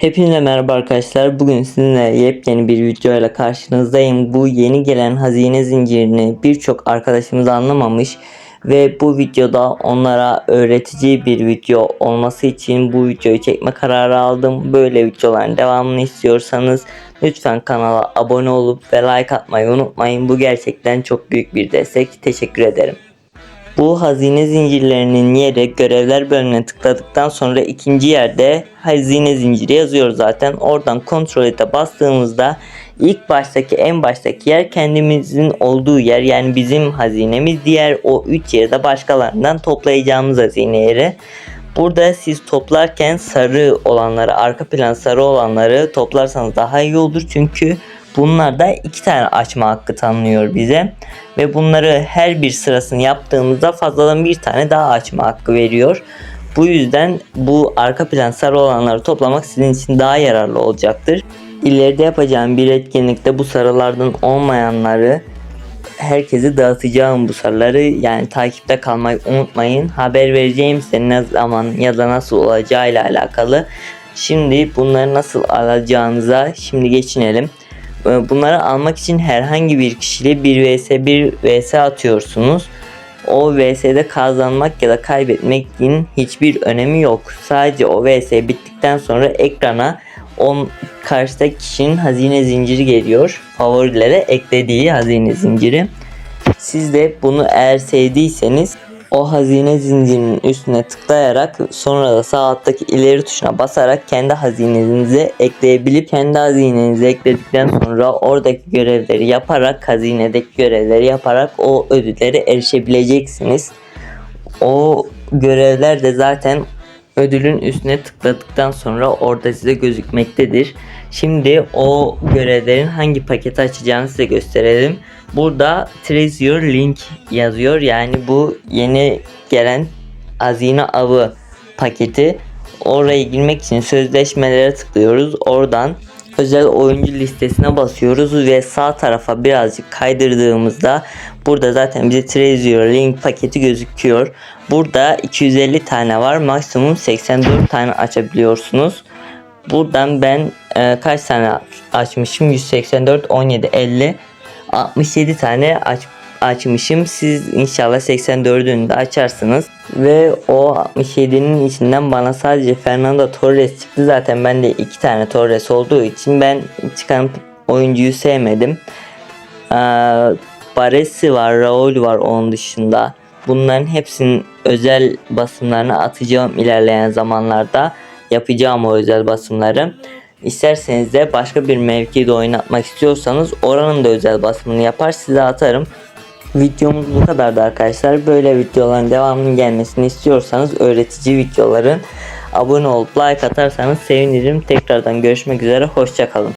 Hepinize merhaba arkadaşlar. Bugün sizinle yepyeni bir video ile karşınızdayım. Bu yeni gelen hazine zincirini birçok arkadaşımız anlamamış ve bu videoda onlara öğretici bir video olması için bu videoyu çekme kararı aldım. Böyle videoların devamını istiyorsanız lütfen kanala abone olup ve like atmayı unutmayın. Bu gerçekten çok büyük bir destek. Teşekkür ederim. Bu hazine zincirlerinin yeri görevler bölümüne tıkladıktan sonra ikinci yerde hazine zinciri yazıyor zaten. Oradan kontrol ete bastığımızda ilk baştaki en baştaki yer kendimizin olduğu yer yani bizim hazinemiz. Diğer o 3 yerde başkalarından toplayacağımız hazine yeri. Burada siz toplarken sarı olanları, arka plan sarı olanları toplarsanız daha iyi olur. Çünkü bunlar da iki tane açma hakkı tanınıyor bize. Ve bunları her bir sırasını yaptığımızda fazladan bir tane daha açma hakkı veriyor. Bu yüzden bu arka plan sarı olanları toplamak sizin için daha yararlı olacaktır. İleride yapacağım bir etkinlikte bu sarılardan olmayanları herkese dağıtacağım bu sarıları. Yani takipte kalmayı unutmayın. Haber vereceğim size ne zaman ya da nasıl olacağı ile alakalı. Şimdi bunları nasıl alacağınıza şimdi geçinelim. Ee, Bunları almak için herhangi bir kişiyle 1 vs 1 vs atıyorsunuz. O vs'de kazanmak ya da kaybetmekin hiçbir önemi yok. Sadece o vs bittikten sonra ekrana on karşıdaki kişinin hazine zinciri geliyor. Favorilere eklediği hazine zinciri. Siz de bunu eğer sevdiyseniz o hazine zincirinin üstüne tıklayarak sonra da sağ alttaki ileri tuşuna basarak kendi hazinenize ekleyebilip kendi hazinenize ekledikten sonra oradaki görevleri yaparak hazinedeki görevleri yaparak o ödüllere erişebileceksiniz. O görevler de zaten ödülün üstüne tıkladıktan sonra orada size gözükmektedir. Şimdi o görevlerin hangi paketi açacağını size gösterelim. Burada Your Link yazıyor. Yani bu yeni gelen hazine avı paketi. Oraya girmek için sözleşmelere tıklıyoruz. Oradan özel oyuncu listesine basıyoruz ve sağ tarafa birazcık kaydırdığımızda burada zaten bize Treasure Link paketi gözüküyor. Burada 250 tane var. Maksimum 84 tane açabiliyorsunuz. Buradan ben e, kaç tane açmışım? 184, 17, 50, 67 tane aç, açmışım. Siz inşallah 84'ünü de açarsınız. Ve o 67'nin içinden bana sadece Fernando Torres çıktı. Zaten bende iki tane Torres olduğu için ben çıkan oyuncuyu sevmedim. Ee, Baresi var, Raul var onun dışında. Bunların hepsinin özel basımlarını atacağım ilerleyen zamanlarda. Yapacağım o özel basımları. İsterseniz de başka bir mevkide oynatmak istiyorsanız oranın da özel basımını yapar size atarım. Videomuz bu kadardı arkadaşlar. Böyle videoların devamının gelmesini istiyorsanız öğretici videoların abone olup like atarsanız sevinirim. Tekrardan görüşmek üzere. Hoşçakalın.